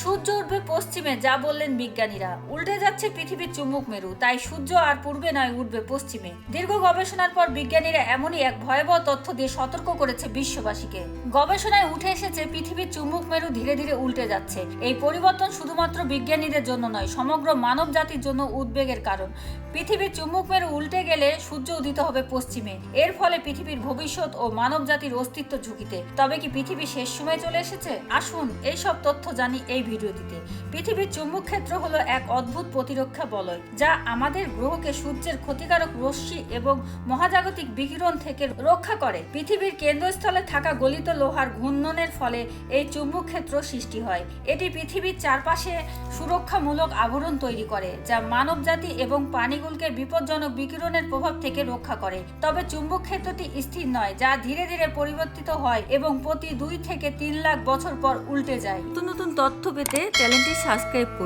সূর্য উঠবে পশ্চিমে, যা বললেন বিজ্ঞানীরা। উল্টে যাচ্ছে পৃথিবীর চুম্বক মেরু, তাই সূর্য আর পূর্বে নয়, উঠবে পশ্চিমে। দীর্ঘ গবেষণার পর বিজ্ঞানীরা এমনই এক ভয়াবহ তথ্য দিয়ে সতর্ক করেছে বিশ্ববাসীকে। গবেষণায় উঠে এসেছে পৃথিবীর চুম্বক মেরু ধীরে ধীরে উল্টে যাচ্ছে। এই পরিবর্তন শুধুমাত্র বিজ্ঞানীদের জন্য নয়, সমগ্র মানব জাতির জন্য উদ্বেগের কারণ। পৃথিবীর চুম্বক মেরু উল্টে গেলে সূর্য উদিত হবে পশ্চিমে। এর ফলে পৃথিবীর ভবিষ্যৎ ও মানব জাতির অস্তিত্ব ঝুঁকিতে। তবে কি পৃথিবী শেষ সময় চলে এসেছে? আসুন এই সব তথ্য জানি এই ভিডিওটিতে পৃথিবীর চুম্বক ক্ষেত্র হলো এক অদ্ভুত প্রতিরক্ষা বলয়, যা আমাদের গ্রহকে সূর্যের ক্ষতিকারক রশ্মি এবং মহাজাগতিক বিকিরণ থেকে রক্ষা করে। পৃথিবীর কেন্দ্রস্থলে থাকা গলিত লোহার ঘূর্ণনের ফলে এই চুম্বক ক্ষেত্র সৃষ্টি হয়। এটি পৃথিবীর চারপাশে সুরক্ষামূলক আবরণ তৈরি করে, যা মানবজাতি এবং পানিগুলকে বিপজ্জনক বিকিরণের প্রভাব থেকে রক্ষা করে। তবে চুম্বক ক্ষেত্রটি স্থির নয়, যা ধীরে ধীরে পরিবর্তিত হয় এবং প্রতি দুই থেকে তিন লাখ বছর পর উল্টে যায়। নতুন নতুন তথ্য পেতে চ্যানেলটি সাবস্ক্রাইব করুন।